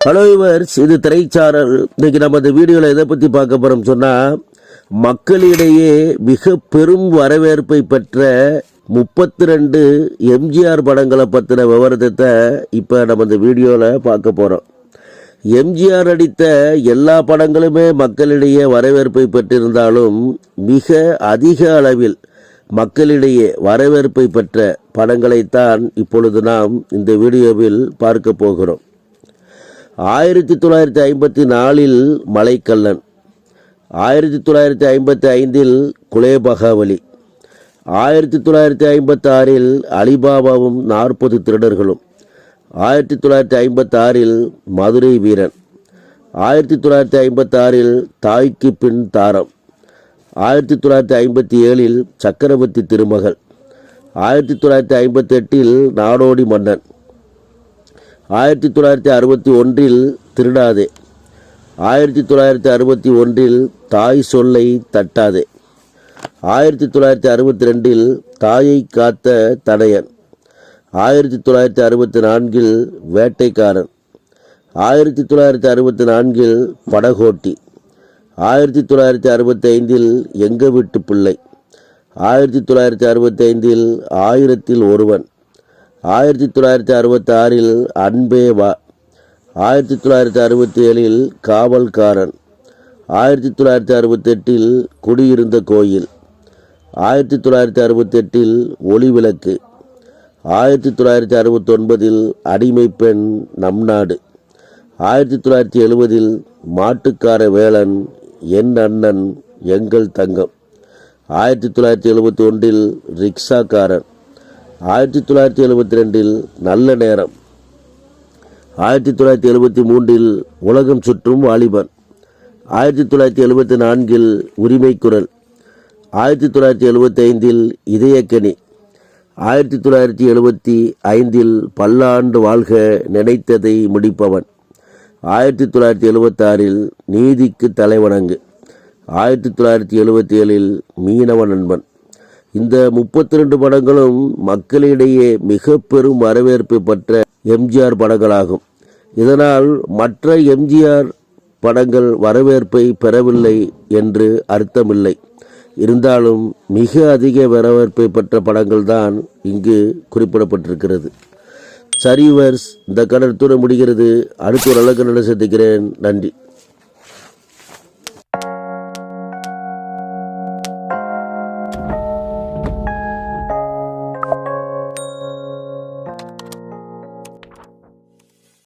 Hello இவர்ஸ் இது திரைச்சாரல் இன்னைக்கு நம்ம இந்த வீடியோவில் எதை பற்றி பார்க்க போகிறோம் சொன்னால் மக்களிடையே மிக பெரும் வரவேற்பை பெற்ற முப்பத்தி ரெண்டு எம்ஜிஆர் படங்களை பற்றின விவரத்தை இப்போ நம்ம இந்த வீடியோவில் பார்க்க போகிறோம் எம்ஜிஆர் நடித்த எல்லா படங்களுமே மக்களிடையே வரவேற்பை பெற்றிருந்தாலும் மிக அதிக அளவில் மக்களிடையே வரவேற்பை பெற்ற படங்களைத்தான் இப்பொழுது நாம் இந்த வீடியோவில் பார்க்க போகிறோம். ஆயிரத்தி தொள்ளாயிரத்தி ஐம்பத்தி நாலில் மலைக்கல்லன் ஆயிரத்தி தொள்ளாயிரத்தி ஐம்பத்தி ஐந்தில் குலேபகாவலி ஆயிரத்தி தொள்ளாயிரத்தி ஐம்பத்தாறில் அலிபாபாவும் நாற்பது திருடர்களும் ஆயிரத்தி தொள்ளாயிரத்தி ஐம்பத்தாறில் மதுரை வீரன் ஆயிரத்தி தொள்ளாயிரத்தி ஐம்பத்தாறில் தாய்க்கு பின் தாரம் ஆயிரத்தி தொள்ளாயிரத்தி ஐம்பத்தி ஏழில் சக்கரவர்த்தி திருமகள் ஆயிரத்தி தொள்ளாயிரத்தி ஐம்பத்தெட்டில் நாடோடி மன்னன் ஆயிரத்தி தொள்ளாயிரத்தி அறுபத்தி ஒன்றில் திருடாதே. ஆயிரத்தி தொள்ளாயிரத்தி அறுபத்தி ஒன்றில் தாய் சொல்லை தட்டாதே. ஆயிரத்தி தொள்ளாயிரத்தி அறுபத்தி ரெண்டில் தாயை காத்த தடையன். ஆயிரத்தி தொள்ளாயிரத்தி அறுபத்தி நான்கில் வேட்டைக்காரன். ஆயிரத்தி தொள்ளாயிரத்தி அறுபத்தி நான்கில் படகோட்டி. ஆயிரத்தி தொள்ளாயிரத்தி அறுபத்தி ஐந்தில் எங்க வீட்டு பிள்ளை. ஆயிரத்தி தொள்ளாயிரத்தி அறுபத்தி ஐந்தில் ஆயிரத்தில் ஒருவன். ஆயிரத்தி தொள்ளாயிரத்தி அறுபத்தி ஆறில் அன்பே வா. ஆயிரத்தி தொள்ளாயிரத்தி அறுபத்தி ஏழில் காவல்காரன். ஆயிரத்தி தொள்ளாயிரத்தி அறுபத்தெட்டில் குடியிருந்த கோயில். ஆயிரத்தி தொள்ளாயிரத்தி அறுபத்தெட்டில் ஒளிவிளக்கு. ஆயிரத்தி தொள்ளாயிரத்தி அறுபத்தொன்பதில் அடிமை பெண் நம் நாடு ஆயிரத்தி தொள்ளாயிரத்தி எழுபதில் மாட்டுக்கார வேளன் என் அண்ணன் எங்கள் தங்கம். ஆயிரத்தி தொள்ளாயிரத்தி எழுபத்தி ஒன்றில் ரிக்ஷாக்காரன். ஆயிரத்தி தொள்ளாயிரத்தி எழுபத்தி ரெண்டில் நல்ல நேரம். ஆயிரத்தி தொள்ளாயிரத்தி எழுபத்தி மூன்றில் உலகம் சுற்றும் வாலிபன் ஆயிரத்தி தொள்ளாயிரத்தி எழுபத்தி நான்கில் உரிமை குரல். ஆயிரத்தி தொள்ளாயிரத்தி எழுபத்தி ஐந்தில் இதயக்கனி. ஆயிரத்தி தொள்ளாயிரத்தி எழுபத்தி ஐந்தில் பல்லாண்டு வாழ்க நினைத்ததை முடிப்பவன். ஆயிரத்தி தொள்ளாயிரத்தி எழுபத்தாறில் நீதிக்கு தலைவணங்கு. ஆயிரத்தி தொள்ளாயிரத்தி எழுபத்தி ஏழில் மீனவ நண்பன். இந்த முப்பத்தி ரெண்டு படங்களும் மக்களிடையே மிக பெரும் வரவேற்பு பெற்ற எம்ஜிஆர் படங்களாகும். இதனால் மற்ற எம்ஜிஆர் படங்கள் வரவேற்பை பெறவில்லை என்று அர்த்தமில்லை. இருந்தாலும் மிக அதிக வரவேற்பை பெற்ற படங்கள் தான் இங்கு குறிப்பிடப்பட்டிருக்கிறது. சரிவர்ஸ் இந்த கடற்துறை முடிகிறது. அடுத்த ஒரு அழகு நட சந்திக்கிறேன். நன்றி.